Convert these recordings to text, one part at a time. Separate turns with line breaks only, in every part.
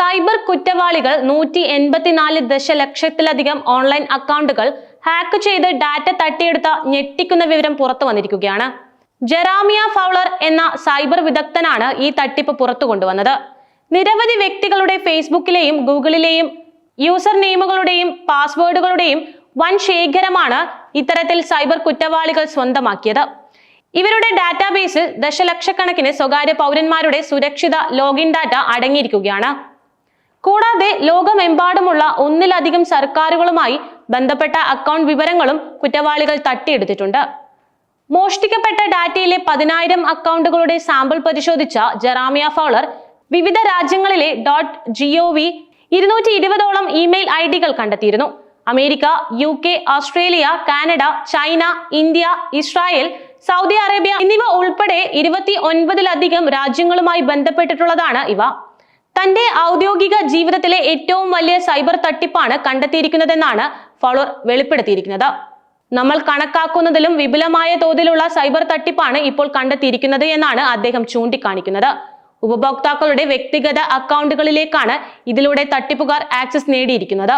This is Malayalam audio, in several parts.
സൈബർ കുറ്റവാളികൾ നൂറ്റി എൺപത്തിനാല് ദശലക്ഷത്തിലധികം ഓൺലൈൻ അക്കൗണ്ടുകൾ ഹാക്ക് ചെയ്ത് ഡാറ്റ തട്ടിയെടുത്ത ഞെട്ടിക്കുന്ന വിവരം പുറത്തു വന്നിരിക്കുകയാണ്. ജെറാമിയ ഫൗളർ എന്ന സൈബർ വിദഗ്ധനാണ് ഈ തട്ടിപ്പ് പുറത്തു കൊണ്ടുവന്നത്. നിരവധി വ്യക്തികളുടെ ഫേസ്ബുക്കിലെയും ഗൂഗിളിലെയും യൂസർ നെയിമുകളുടെയും പാസ്വേഡുകളുടെയും വൻ ശേഖരമാണ് ഇത്തരത്തിൽ സൈബർ കുറ്റവാളികൾ സ്വന്തമാക്കിയത്. ഇവരുടെ ഡാറ്റാബേസിൽ ദശലക്ഷക്കണക്കിന് സ്വകാര്യ പൗരന്മാരുടെ സുരക്ഷിത ലോഗിൻ ഡാറ്റ അടങ്ങിയിരിക്കുകയാണ്. കൂടാതെ ലോകമെമ്പാടുമുള്ള ഒന്നിലധികം സർക്കാരുകളുമായി ബന്ധപ്പെട്ട അക്കൗണ്ട് വിവരങ്ങളും കുറ്റവാളികൾ തട്ടിയെടുത്തിട്ടുണ്ട്. മോഷ്ടിക്കപ്പെട്ട ഡാറ്റയിലെ പതിനായിരം അക്കൗണ്ടുകളുടെ സാമ്പിൾ പരിശോധിച്ച ജെറാമിയ ഫൗളർ വിവിധ രാജ്യങ്ങളിലെ ഡോട്ട് ജിഒ വി ഇരുന്നൂറ്റി ഇരുപതോളം ഇമെയിൽ ഐ ഡികൾ കണ്ടെത്തിയിരുന്നു. America UK Australia Canada China India Israel Saudi Arabia എന്നിവ ഉൾപ്പെടെ ഇരുപത്തി ഒൻപതിലധികം രാജ്യങ്ങളുമായി ബന്ധപ്പെട്ടിട്ടുള്ളതാണ് ഇവ. തന്റെ ഔദ്യോഗിക ജീവിതത്തിലെ ഏറ്റവും വലിയ സൈബർ തട്ടിപ്പാണ് കണ്ടെത്തിയിരിക്കുന്നതെന്നാണ് ഫോളോർ വെളിപ്പെടുത്തിയിരിക്കുന്നത്. നമ്മൾ കണക്കാക്കുന്നതിലും വിപുലമായ തോതിലുള്ള സൈബർ തട്ടിപ്പാണ് ഇപ്പോൾ കണ്ടെത്തിയിരിക്കുന്നത് എന്നാണ് അദ്ദേഹം ചൂണ്ടിക്കാണിക്കുന്നത്. ഉപഭോക്താക്കളുടെ വ്യക്തിഗത അക്കൗണ്ടുകളിലേക്കാണ് ഇതിലൂടെ തട്ടിപ്പുകാർ ആക്സസ് നേടിയിരിക്കുന്നത്.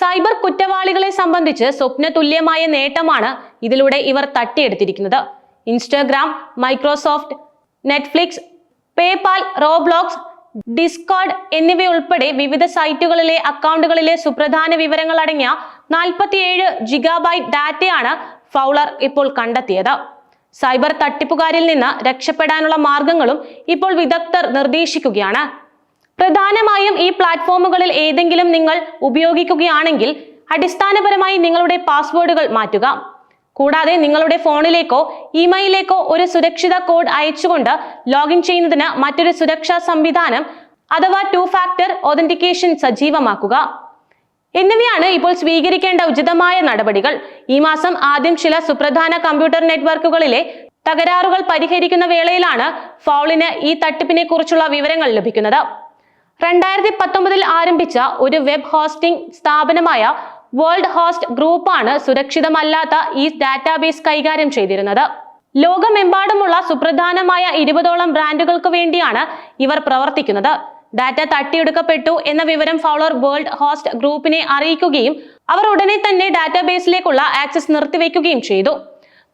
സൈബർ കുറ്റവാളികളെ സംബന്ധിച്ച് സ്വപ്ന തുല്യമായ നേട്ടമാണ് ഇതിലൂടെ ഇവർ തട്ടിയെടുത്തിരിക്കുന്നത്. Instagram Microsoft Netflix PayPal Roblox Discord എന്നിവയുൾപ്പെടെ വിവിധ സൈറ്റുകളിലെ അക്കൗണ്ടുകളിലെ സുപ്രധാന വിവരങ്ങൾ അടങ്ങിയ നാൽപ്പത്തിയേഴ് ജിഗാബൈറ്റ് ഡാറ്റയാണ് ഫൗളർ ഇപ്പോൾ കണ്ടെത്തിയത്. സൈബർ തട്ടിപ്പുകാരിൽ നിന്ന് രക്ഷപ്പെടാനുള്ള മാർഗങ്ങളും ഇപ്പോൾ വിദഗ്ധർ നിർദ്ദേശിക്കുകയാണ്. പ്രധാനമായും ഈ പ്ലാറ്റ്ഫോമുകളിൽ ഏതെങ്കിലും നിങ്ങൾ ഉപയോഗിക്കുകയാണെങ്കിൽ അടിസ്ഥാനപരമായി നിങ്ങളുടെ പാസ്വേഡുകൾ മാറ്റുക. കൂടാതെ നിങ്ങളുടെ ഫോണിലേക്കോ ഇമെയിലേക്കോ ഒരു സുരക്ഷിത കോഡ് അയച്ചുകൊണ്ട് ലോഗിൻ ചെയ്യുന്നതിന് മറ്റൊരു സുരക്ഷാ സംവിധാനം അഥവാ ടു ഫാക്ടർ ഒതന്റിക്കേഷൻ സജീവമാക്കുക. എന്നിവയാണ് ഇപ്പോൾ സ്വീകരിക്കേണ്ട ഉചിതമായ നടപടികൾ. ഈ മാസം ആദ്യം ചില സുപ്രധാന കമ്പ്യൂട്ടർ നെറ്റ്വർക്കുകളിലെ തകരാറുകൾ പരിഹരിക്കുന്ന വേളയിലാണ് ഫൗളിന് ഈ തട്ടിപ്പിനെ കുറിച്ചുള്ള വിവരങ്ങൾ ലഭിക്കുന്നത്. രണ്ടായിരത്തി പത്തൊമ്പതിൽ ആരംഭിച്ച ഒരു വെബ് ഹോസ്റ്റിംഗ് സ്ഥാപനമായ വേൾഡ് ഹോസ്റ്റ് ഗ്രൂപ്പാണ് സുരക്ഷിതമല്ലാത്ത ഈ ഡാറ്റാബേസ് കൈകാര്യം ചെയ്തിരുന്നത്. ലോകമെമ്പാടുമുള്ള സുപ്രധാനമായ ഇരുപതോളം ബ്രാൻഡുകൾക്ക് വേണ്ടിയാണ് ഇവർ പ്രവർത്തിക്കുന്നത്. ഡാറ്റ തട്ടിയെടുക്കപ്പെട്ടു എന്ന വിവരം ഫൗളർ വേൾഡ് ഹോസ്റ്റ് ഗ്രൂപ്പിനെ അറിയിക്കുകയും അവർ ഉടനെ തന്നെ ഡാറ്റാബേസിലേക്കുള്ള ആക്സസ് നിർത്തിവെക്കുകയും ചെയ്തു.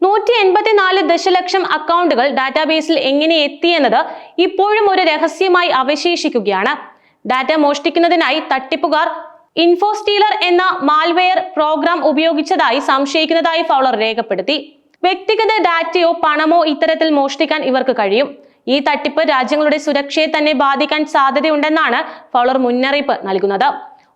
നൂറ്റി എൺപത്തിനാല് ദശലക്ഷം അക്കൗണ്ടുകൾ ഡാറ്റാബേസിൽ എങ്ങനെ എത്തിയെന്നത് ഇപ്പോഴും ഒരു രഹസ്യമായി അവശേഷിക്കുകയാണ്. ഡാറ്റ മോഷ്ടിക്കുന്നതിനായി തട്ടിപ്പുകാർ ഇൻഫോസ്റ്റീലർ എന്ന മാൽവെയർ പ്രോഗ്രാം ഉപയോഗിച്ചതായി സംശയിക്കുന്നതായി ഫൗളർ രേഖപ്പെടുത്തി. വ്യക്തിഗത ഡാറ്റയോ പണമോ ഇത്തരത്തിൽ മോഷ്ടിക്കാൻ ഇവർക്ക് കഴിയും. ഈ തട്ടിപ്പ് രാജ്യങ്ങളുടെ സുരക്ഷയെ തന്നെ ബാധിക്കാൻ സാധ്യതയുണ്ടെന്നാണ് ഫൗളർ മുന്നറിയിപ്പ് നൽകുന്നത്.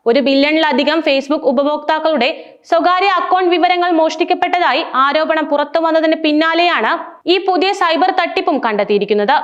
ഒരു ബില്യണിലധികം ഫേസ്ബുക്ക് ഉപഭോക്താക്കളുടെ സ്വകാര്യ അക്കൗണ്ട് വിവരങ്ങൾ മോഷ്ടിക്കപ്പെട്ടതായി ആരോപണം പുറത്തു വന്നതിന് പിന്നാലെയാണ് ഈ പുതിയ സൈബർ തട്ടിപ്പും കണ്ടെത്തിയിരിക്കുന്നത്.